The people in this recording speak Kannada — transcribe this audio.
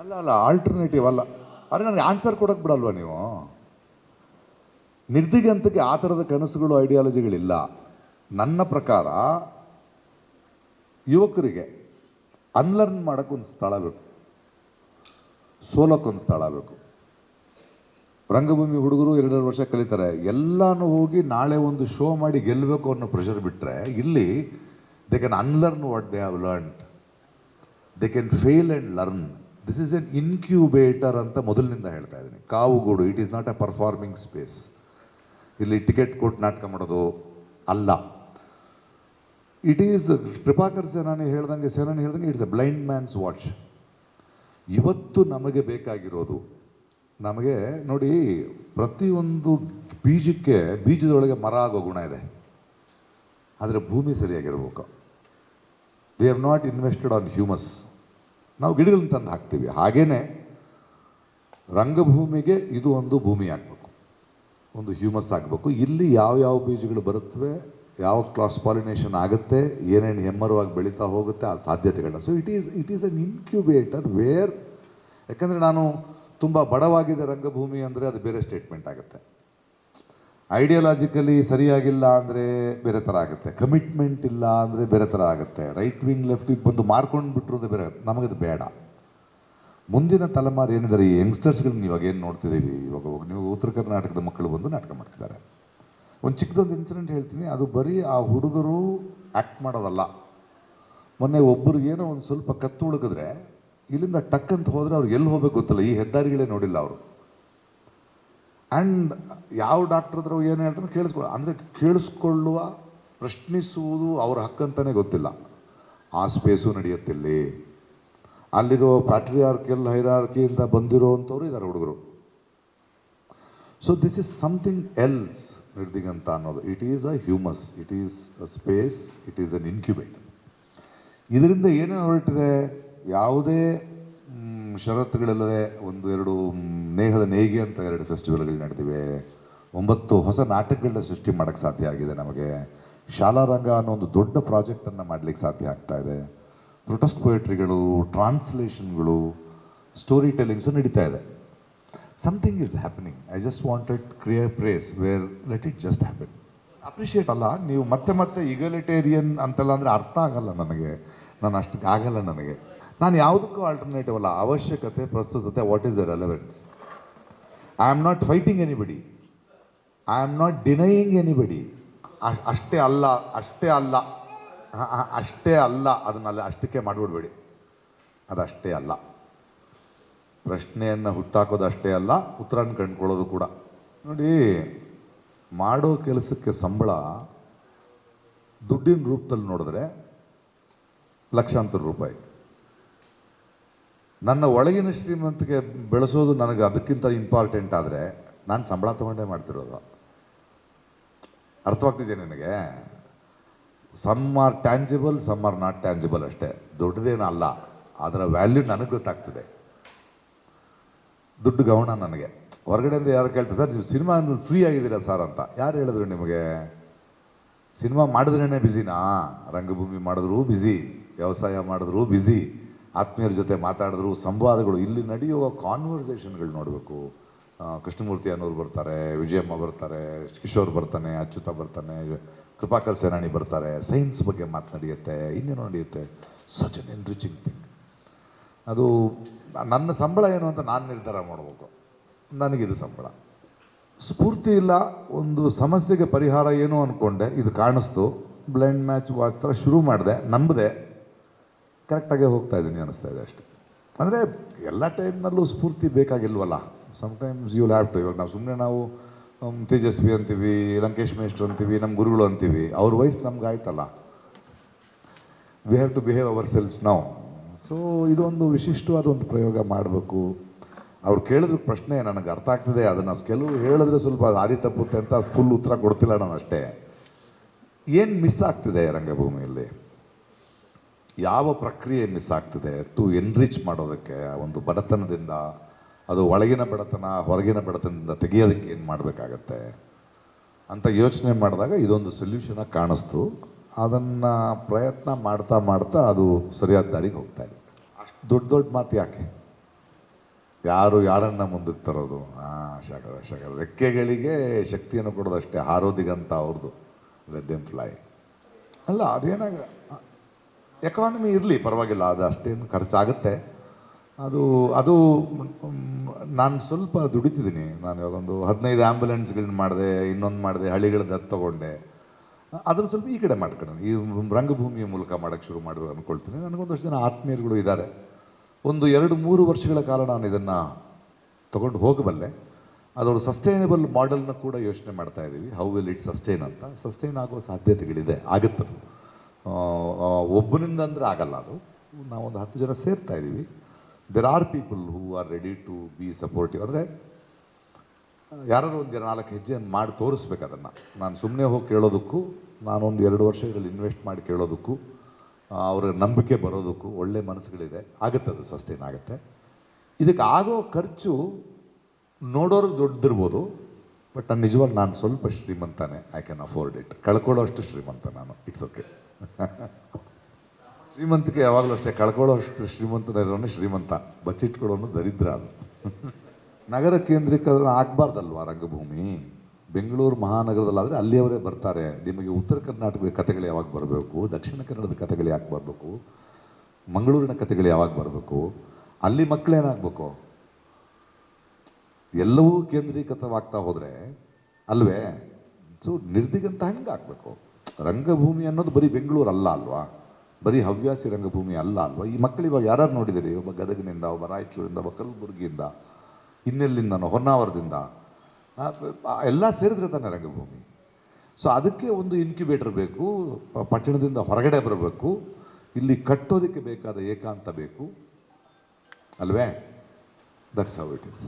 ಅಲ್ಲ ಅಲ್ಲ ಆಲ್ಟರ್ನೇಟಿವ್ ಅಲ್ಲ. ಅರೆ, ನನಗೆ ಆನ್ಸರ್ ಕೊಡೋಕೆ ಬಿಡಲ್ವಾ ನೀವು? ನಿರ್ದಿಗಂತಕ್ಕೆ ಆ ಥರದ ಕನಸುಗಳು ಐಡಿಯಾಲಜಿಗಳಿಲ್ಲ ನನ್ನ ಪ್ರಕಾರ, ಯುವಕರಿಗೆ ಅನ್ಲರ್ನ್ ಮಾಡೋಕ್ಕೊಂದು ಸ್ಥಳ ಬೇಕು. ಸೋಲಕ್ಕೊಂದು ಸ್ಥಳ ಬೇಕು. ರಂಗಭೂಮಿ ಹುಡುಗರು ಎರಡೆರಡು ವರ್ಷ ಕಲಿತಾರೆ. ಎಲ್ಲಾನು ಹೋಗಿ ನಾಳೆ ಒಂದು ಶೋ ಮಾಡಿ ಗೆಲ್ಲಬೇಕು ಅನ್ನೋ ಪ್ರೆಷರ್ ಬಿಟ್ಟರೆ ಇಲ್ಲಿ they can unlearn what they have learn they can fail and learn this is an incubator ಅಂತ ಮೊದಲಿನಿಂದ ಹೇಳ್ತಾ ಇದ್ದೀನಿ. ಕಾವುಗೂಡು it is not a performing space ಇಲ್ಲಿ ಟಿಕೆಟ್ ಕೊಟ್ಟು ನಾಟಕ ಮಾಡೋದು ಅಲ್ಲ. ಇಟ್ ಈಸ್ ಕೃಪಾಕರ್ ಸೇನಾನಿ ಹೇಳ್ದಂಗೆ ಸೇನಾನಿ ಹೇಳ್ದಂಗೆ it's a blind man's watch ಇವತ್ತು ನಮಗೆ ಬೇಕಾಗಿರೋದು, ನಮಗೆ ನೋಡಿ ಪ್ರತಿಯೊಂದು ಬೀಜಕ್ಕೆ, ಬೀಜದೊಳಗೆ ಮರ ಆಗೋ ಗುಣ ಇದೆ. ಆದರೆ ಭೂಮಿ ಸರಿಯಾಗಿರ್ಬೇಕು. They have not invested on humus ನಾವು ಗಿಡಗಳನ್ನ ತಂದು ಹಾಕ್ತೀವಿ. ಹಾಗೇ ರಂಗಭೂಮಿಗೆ ಇದು ಒಂದು ಭೂಮಿ ಆಗಬೇಕು. ಒಂದು ಹ್ಯೂಮಸ್ ಆಗಬೇಕು. ಇಲ್ಲಿ ಯಾವ ಯಾವ ಬೀಜಗಳು ಬರುತ್ತವೆ, ಯಾವ ಕ್ರಾಸ್ ಪಾಲಿನೇಷನ್ ಆಗುತ್ತೆ, ಏನೇನು ಹೆಮ್ಮರವಾಗಿ ಬೆಳೀತಾ ಹೋಗುತ್ತೆ ಆ ಸಾಧ್ಯತೆಗಳನ್ನ. So it is it is an incubator where ಯಾಕಂದರೆ ನಾನು ತುಂಬ ಬಡವಾಗಿದೆ ರಂಗಭೂಮಿ ಅಂದರೆ ಅದು ಬೇರೆ ಸ್ಟೇಟ್ಮೆಂಟ್ ಆಗುತ್ತೆ. ಐಡಿಯಾಲಜಿಕಲಿ ಸರಿಯಾಗಿಲ್ಲ ಅಂದರೆ ಬೇರೆ ಥರ ಆಗುತ್ತೆ. ಕಮಿಟ್ಮೆಂಟ್ ಇಲ್ಲ ಅಂದರೆ ಬೇರೆ ಥರ ಆಗುತ್ತೆ. ರೈಟ್ ವಿಂಗ್ ಲೆಫ್ಟ್ ವಿಂಗ್ ಬಂದು ಮಾರ್ಕೊಂಡು ಬಿಟ್ಟಿರೋದು ಬೇರೆ. ನಮಗದು ಬೇಡ. ಮುಂದಿನ ತಲೆಮಾರು ಏನಿದ್ದಾರೆ, ಈ ಯಂಗ್ಸ್ಟರ್ಸ್ಗಳನ್ನ ಇವಾಗ ಏನು ನೋಡ್ತಿದ್ದೀವಿ? ಇವಾಗ ನೀವು ಉತ್ತರ ಕರ್ನಾಟಕದ ಮಕ್ಕಳು ಬಂದು ನಾಟಕ ಮಾಡ್ತಿದ್ದಾರೆ. ಒಂದು ಚಿಕ್ಕದೊಂದು ಇನ್ಸಿಡೆಂಟ್ ಹೇಳ್ತೀನಿ. ಅದು ಬರೀ ಆ ಹುಡುಗರು ಆ್ಯಕ್ಟ್ ಮಾಡೋದಲ್ಲ. ಮೊನ್ನೆ ಒಬ್ಬರು ಏನೋ ಒಂದು ಸ್ವಲ್ಪ ಕತ್ತು ಉಳುಕಿದ್ರೆ ಇಲ್ಲಿಂದ ಟಕ್ ಅಂತ ಹೋದರೆ ಅವ್ರು ಎಲ್ಲಿ ಹೋಗ್ಬೇಕು ಗೊತ್ತಿಲ್ಲ. ಈ ಹೆದ್ದಾರಿಗಳೇ ನೋಡಿಲ್ಲ ಅವರು. ಆ್ಯಂಡ್ ಯಾವ ಡಾಕ್ಟ್ರ ಹತ್ರ ಏನು ಹೇಳ್ತಾರೆ ಕೇಳಿಸ್ಕೊ ಅಂದರೆ ಕೇಳಿಸ್ಕೊಳ್ಳುವ, ಪ್ರಶ್ನಿಸುವುದು ಅವ್ರ ಹಕ್ಕಂತಾನೆ ಗೊತ್ತಿಲ್ಲ. ಆ ಸ್ಪೇಸು ನಡೆಯುತ್ತಿಲ್ಲಿ. ಅಲ್ಲಿರೋ ಪ್ಯಾಟ್ರಿಯಾರ್ಕಿಯಲ್ ಹೈರಾರ್ಕಿಯಿಂದ ಬಂದಿರೋವಂಥವ್ರು ಇದ್ದಾರೆ ಹುಡುಗರು. So this is something else ನಿರ್ದಿಗಂತ ಅನ್ನೋದು. It is a humus it is a space it is an incubate ಇದರಿಂದ ಏನೇನು ಹೊರಟಿದೆ? ಯಾವುದೇ ಷರತ್ತುಗಳಿಲ್ಲದೆ ಒಂದು ಎರಡು ನೇಹದ ನೇಯ್ಗೆ ಅಂತ ಎರಡು ಫೆಸ್ಟಿವಲ್ಗಳು ನಡೆದಿವೆ ಒಂಬತ್ತು ಹೊಸ ನಾಟಕಗಳನ್ನ ಸೃಷ್ಟಿ ಮಾಡೋಕ್ಕೆ ಸಾಧ್ಯ ಆಗಿದೆ ನಮಗೆ. ಶಾಲಾ ರಂಗ ಅನ್ನೋ ಒಂದು ದೊಡ್ಡ ಪ್ರಾಜೆಕ್ಟನ್ನು ಮಾಡಲಿಕ್ಕೆ ಸಾಧ್ಯ ಆಗ್ತಾ ಇದೆ. ಪ್ರೊಟೆಸ್ಟ್ ಪೊಯೆಟ್ರಿಗಳು ಟ್ರಾನ್ಸ್ಲೇಷನ್ಗಳು ಸ್ಟೋರಿ ಟೆಲಿಂಗ್ಸು ನಡೀತಾ ಇದೆ. Something is happening I just wanted clear praise where let it just happen appreciate ಅಲ್ಲ, ನೀವು ಮತ್ತೆ ಮತ್ತೆ ಈಗಲಿಟೇರಿಯನ್ ಅಂತೆಲ್ಲ ಅಂದರೆ ಅರ್ಥ ಆಗಲ್ಲ ನನಗೆ. ನಾನು ಅಷ್ಟಕ್ಕೆ ಆಗಲ್ಲ ನನಗೆ. ನಾನು ಯಾವುದಕ್ಕೂ ಆಲ್ಟರ್ನೇಟಿವ್ ಅಲ್ಲ. ಅವಶ್ಯಕತೆ, ಪ್ರಸ್ತುತತೆ what is the relevance I am not fighting anybody I am not denying anybody ಅಷ್ಟೇ ಅಲ್ಲ ಅಷ್ಟೇ ಅಲ್ಲ ಅಷ್ಟೇ ಅಲ್ಲ, ಅದನ್ನೆಲ್ಲ ಅಷ್ಟಕ್ಕೆ ಮಾಡಿಬಿಡ್ಬೇಡಿ. ಅಷ್ಟೇ ಅಲ್ಲ. ಪ್ರಶ್ನೆಯನ್ನು ಹುಟ್ಟಾಕೋದು ಅಷ್ಟೇ ಅಲ್ಲ, ಉತ್ತರನ ಕಂಡುಕೊಳ್ಳೋದು ಕೂಡ. ನೋಡಿ, ಮಾಡೋ ಕೆಲಸಕ್ಕೆ ಸಂಬಳ ದುಡ್ಡಿನ ರೂಪದಲ್ಲಿ ನೋಡಿದ್ರೆ ಲಕ್ಷಾಂತರ ರೂಪಾಯಿ. ನನ್ನ ಒಳಗಿನ ಶ್ರೀಮಂತಿಗೆ ಬೆಳೆಸೋದು ನನಗೆ ಅದಕ್ಕಿಂತ ಇಂಪಾರ್ಟೆಂಟ್ ಆದರೆ ನಾನು ಸಂಬಳ ತಗೊಂಡೇ ಮಾಡ್ತಿರೋದು. ಅರ್ಥವಾಗ್ತಿದೆ ನನಗೆ? Some are tangible some are not tangible ಅಷ್ಟೇ. ದೊಡ್ಡದೇನು ಅಲ್ಲ. ಅದರ ವ್ಯಾಲ್ಯೂ ನನಗೆ ಗೊತ್ತಾಗ್ತದೆ. ದುಡ್ಡು ಗೌಣ ನನಗೆ. ಹೊರಗಡೆಯಿಂದ ಯಾರು ಕೇಳ್ತಾರೆ, ಸರ್, ನೀವು ಸಿನಿಮಾ ಫ್ರೀ ಆಗಿದ್ದೀರಾ ಸರ್ ಅಂತ. ಯಾರು ಹೇಳಿದ್ರು ನಿಮಗೆ? ಸಿನಿಮಾ ಮಾಡಿದ್ರೇ ಬ್ಯುಸಿನಾ ರಂಗಭೂಮಿ ಮಾಡಿದ್ರು ಬ್ಯುಸಿ ವ್ಯವಸಾಯ ಮಾಡಿದ್ರು ಬ್ಯುಸಿ ಆತ್ಮೀಯರ ಜೊತೆ ಮಾತಾಡಿದ್ರು, ಸಂವಾದಗಳು, ಇಲ್ಲಿ ನಡೆಯುವ ಕಾನ್ವರ್ಸೇಷನ್ಗಳು ನೋಡಬೇಕು. ಕೃಷ್ಣಮೂರ್ತಿ ಅನ್ನೋರು ಬರ್ತಾರೆ, ವಿಜಯಮ್ಮ ಬರ್ತಾರೆ, ಕಿಶೋರ್ ಬರ್ತಾನೆ, ಅಚ್ಯುತ ಬರ್ತಾನೆ, ಕೃಪಾಕರ್ ಸೇನಾಣಿ ಬರ್ತಾರೆ ಸೈನ್ಸ್ ಬಗ್ಗೆ ಮಾತನಾಡಿಯುತ್ತೆ, ಇನ್ನೇನು ನಡೆಯುತ್ತೆ. ಸಚ್ ಅನ್ ಎನ್ರಿಚಿಂಗ್ ಥಿಂಗ್ ಅದು ನನ್ನ ಸಂಬಳ ಏನು ಅಂತ ನಾನು ನಿರ್ಧಾರ ಮಾಡಬೇಕು. ನನಗಿದು ಸಂಬಳ. ಸ್ಫೂರ್ತಿ ಇಲ್ಲ, ಒಂದು ಸಮಸ್ಯೆಗೆ ಪರಿಹಾರ ಏನು ಅಂದ್ಕೊಂಡೆ ಇದು ಕಾಣಿಸ್ತು. ಬ್ಲೈಂಡ್ ಮ್ಯಾಚ್ ವಾಚ್ ಥರ ಶುರು ಮಾಡಿದೆ, ನಂಬದೆ. ಕರೆಕ್ಟಾಗೇ ಹೋಗ್ತಾ ಇದ್ದೀನಿ ಅನಿಸ್ತಾ ಇದೆ ಅಷ್ಟೆ. ಅಂದರೆ ಎಲ್ಲ ಟೈಮ್ನಲ್ಲೂ ಸ್ಫೂರ್ತಿ ಬೇಕಾಗಿಲ್ವಲ್ಲ? ಸಮ್ಟೈಮ್ಸ್ ಯು ಹ್ಯಾವ್ ಟು ಇವಾಗ ನಾವು ಸುಮ್ಮನೆ ನಾವು ತೇಜಸ್ವಿ ಅಂತೀವಿ, ಲಂಕೇಶ್ ಮೇಷ್ಟ್ರು ಅಂತೀವಿ ನಮ್ಮ ಗುರುಗಳು ಅಂತೀವಿ. ಅವ್ರ ವಯಸ್ಸು ನಮ್ಗೆ ಆಯ್ತಲ್ಲ we have to behave ourselves ನಾವು ಸೊ ಇದೊಂದು ವಿಶಿಷ್ಟವಾದ ಒಂದು ಪ್ರಯೋಗ ಮಾಡಬೇಕು. ಅವ್ರು ಕೇಳಿದ್ರ ಪ್ರಶ್ನೆ, ನನಗೆ ಅರ್ಥ ಆಗ್ತದೆ. ಅದನ್ನು ಕೆಲವು ಹೇಳಿದ್ರೆ ಸ್ವಲ್ಪ ದಾರಿ ತಪ್ಪುತ್ತೆ ಅಂತ ಫುಲ್ ಉತ್ತರ ಕೊಡ್ತಿಲ್ಲ ನಾನು ಅಷ್ಟೇ ಏನು ಮಿಸ್ ಆಗ್ತಿದೆ ರಂಗಭೂಮಿಯಲ್ಲಿ? ಯಾವ ಪ್ರಕ್ರಿಯೆ ಮಿಸ್ ಆಗ್ತಿದೆ ಟು ಎನ್ರಿಚ್ ಮಾಡೋದಕ್ಕೆ ಒಂದು ಬಡತನದಿಂದ, ಅದು ಒಳಗಿನ ಬಡತನ, ಹೊರಗಿನ ಬಡತನದಿಂದ ತೆಗೆಯೋದಕ್ಕೆ ಏನು ಮಾಡಬೇಕಾಗತ್ತೆ? ಅಂತ ಯೋಚನೆ ಮಾಡಿದಾಗ ಇದೊಂದು ಸೊಲ್ಯೂಷನಾಗಿ ಕಾಣಿಸ್ತು. ಅದನ್ನು ಪ್ರಯತ್ನ ಮಾಡ್ತಾ ಮಾಡ್ತಾ ಅದು ಸರಿಯಾದ ದಾರಿಗೆ ಹೋಗ್ತಾ ಇದೆ. ಅಷ್ಟು ದೊಡ್ಡ ದೊಡ್ಡ ಮಾತು ಯಾಕೆ? ಯಾರು ಯಾರನ್ನು ಮುಂದಕ್ಕೆ ತರೋದು? ಹಾಂ ಶಕರ ಶಕರ ರೆಕ್ಕೆಗಳಿಗೆ ಶಕ್ತಿಯನ್ನು ಕೊಡೋದಷ್ಟೇ ಹಾರೋದಿಗಂತ ಅವ್ರದ್ದು ಲೆಟ್ ಫ್ಲೈ ಅಲ್ಲ, ಅದೇನಾಗ ಎಕಾನಮಿ ಇರಲಿ ಪರವಾಗಿಲ್ಲ ಅದು ಅಷ್ಟೇನು ಖರ್ಚಾಗುತ್ತೆ. ಅದು ಅದು ನಾನು ಸ್ವಲ್ಪ ದುಡಿತಿದ್ದೀನಿ. ನಾನು ಇವಾಗ ಒಂದು ಹದಿನೈದು ಆ್ಯಂಬುಲೆನ್ಸ್ಗಳನ್ನ ಮಾಡಿದೆ ಇನ್ನೊಂದು ಮಾಡಿದೆ ಹಳ್ಳಿಗಳ ಅದು ತಗೊಂಡೆ. ಅದ್ರ ಸ್ವಲ್ಪ ಈ ಕಡೆ ಮಾಡ್ಕೊಂಡು ಈ ರಂಗಭೂಮಿಯ ಮೂಲಕ ಮಾಡೋಕ್ಕೆ ಶುರು ಮಾಡಿದ್ರು ಅಂದ್ಕೊಳ್ತೀನಿ ನನಗೊಂದಷ್ಟು ಜನ ಆತ್ಮೀಯರುಗಳು ಇದ್ದಾರೆ ಒಂದು ಎರಡು ಮೂರು ವರ್ಷಗಳ ಕಾಲ ನಾನು ಇದನ್ನು ತೊಗೊಂಡು ಹೋಗಬಲ್ಲೆ. ಅದೊಂದು ಸಸ್ಟೈನಬಲ್ ಮಾಡೆಲ್ನ ಕೂಡ ಯೋಚನೆ ಮಾಡ್ತಾ ಇದ್ದೀವಿ ಹೌ ವಿಲ್ ಇಟ್ ಸಸ್ಟೈನ್ ಅಂತ. ಸಸ್ಟೈನ್ ಆಗೋ ಸಾಧ್ಯತೆಗಳಿದೆ. ಆಗುತ್ತದು. ಆ, ಆ, ಒಬ್ಬನಿಂದ ಅಂದರೆ ಆಗಲ್ಲ ಅದು. ನಾವೊಂದು ಹತ್ತು ಜನ ಸೇರ್ತಾ ಇದ್ದೀವಿ. There are people who are ready to be supportive ಅಂದರೆ, ಯಾರಾದರೂ ಒಂದು ನಾಲ್ಕು ಹೆಜ್ಜೆಯನ್ನು ಮಾಡಿ ತೋರಿಸ್ಬೇಕು ಅದನ್ನು. ನಾನು ಸುಮ್ಮನೆ ಹೋಗಿ ಕೇಳೋದಕ್ಕೂ, ನಾನೊಂದು ಎರಡು ವರ್ಷ ಇದರಲ್ಲಿ ಇನ್ವೆಸ್ಟ್ ಮಾಡಿ ಕೇಳೋದಕ್ಕೂ ಅವರ ನಂಬಿಕೆ ಬರೋದಕ್ಕೂ ಒಳ್ಳೆ ಮನಸ್ಸುಗಳಿದೆ. ಆಗುತ್ತೆ ಅದು ಸಸ್ಟೈನ್ ಆಗುತ್ತೆ. ಇದಕ್ಕೆ ಆಗೋ ಖರ್ಚು ನೋಡೋರು ದೊಡ್ಡದಿರ್ಬೋದು ಬಟ್ ನಾನು ನಿಜವಾಗಿ ನಾನು ಸ್ವಲ್ಪ ಶ್ರೀಮಂತನೇ. ಐ ಕ್ಯಾನ್ ಅಫೋರ್ಡ್ ಇಟ್ ಕಳ್ಕೊಳ್ಳೋ ಅಷ್ಟು ಶ್ರೀಮಂತ ನಾನು. ಇಟ್ಸ್ ಓಕೆ ಶ್ರೀಮಂತಿಕೆ ಯಾವಾಗಲೂ ಅಷ್ಟೇ. ಕಳ್ಕೊಳ್ಳೋ ಅಷ್ಟು ಶ್ರೀಮಂತನಿರೋನು ಶ್ರೀಮಂತ. ಬಚ್ಚಿಟ್ಕೊಳ್ಳೋನು ದರಿದ್ರ ಅದು. ನಗರ ಕೇಂದ್ರೀಕರಣ ಆಗಬಾರ್ದಲ್ವಾ ರಂಗಭೂಮಿ? ಬೆಂಗಳೂರು ಮಹಾನಗರದಲ್ಲಾದರೆ ಅಲ್ಲಿಯವರೇ ಬರ್ತಾರೆ. ನಿಮಗೆ ಉತ್ತರ ಕರ್ನಾಟಕದ ಕಥೆಗಳು ಯಾವಾಗ ಬರಬೇಕು? ದಕ್ಷಿಣ ಕನ್ನಡದ ಕಥೆಗಳು ಯಾಕೆ ಬರಬೇಕು? ಮಂಗಳೂರಿನ ಕಥೆಗಳು ಯಾವಾಗ ಬರಬೇಕು? ಅಲ್ಲಿ ಮಕ್ಕಳೇನಾಗಬೇಕು ಎಲ್ಲವೂ ಕೇಂದ್ರೀಕೃತವಾಗ್ತಾ ಹೋದರೆ ಅಲ್ವೇ? ಸೊ ನಿರ್ದಿಗಂತ ಹಂಗೆ ಆಗಬೇಕು ರಂಗಭೂಮಿ ಅನ್ನೋದು ಬರೀ ಬೆಂಗಳೂರು ಅಲ್ಲ ಅಲ್ವಾ? ಬರೀ ಹವ್ಯಾಸಿ ರಂಗಭೂಮಿ ಅಲ್ಲ ಅಲ್ವಾ? ಈ ಮಕ್ಕಳು ಇವಾಗ ಯಾರು ನೋಡಿದಿರಿ? ಒಬ್ಬ ಗದಗಿನಿಂದ, ಒಬ್ಬ ರಾಯಚೂರಿಂದ, ಒಬ್ಬ ಕಲಬುರ್ಗಿಯಿಂದ, ಇನ್ನೆಲ್ಲಿಂದನೋ, ಹೊನ್ನಾವರದಿಂದ? ಎಲ್ಲ ಸೇರಿದ್ರೆ ತಾನೆ ರಂಗಭೂಮಿ. ಸೊ ಅದಕ್ಕೆ ಒಂದು ಇನ್ಕ್ಯುಬೇಟರ್ ಬೇಕು ಪಟ್ಟಣದಿಂದ ಹೊರಗಡೆ ಬರಬೇಕು, ಇಲ್ಲಿ ಕಟ್ಟೋದಕ್ಕೆ ಬೇಕಾದ ಏಕಾಂತ ಬೇಕು. ಅಲ್ವೇ? That's how it is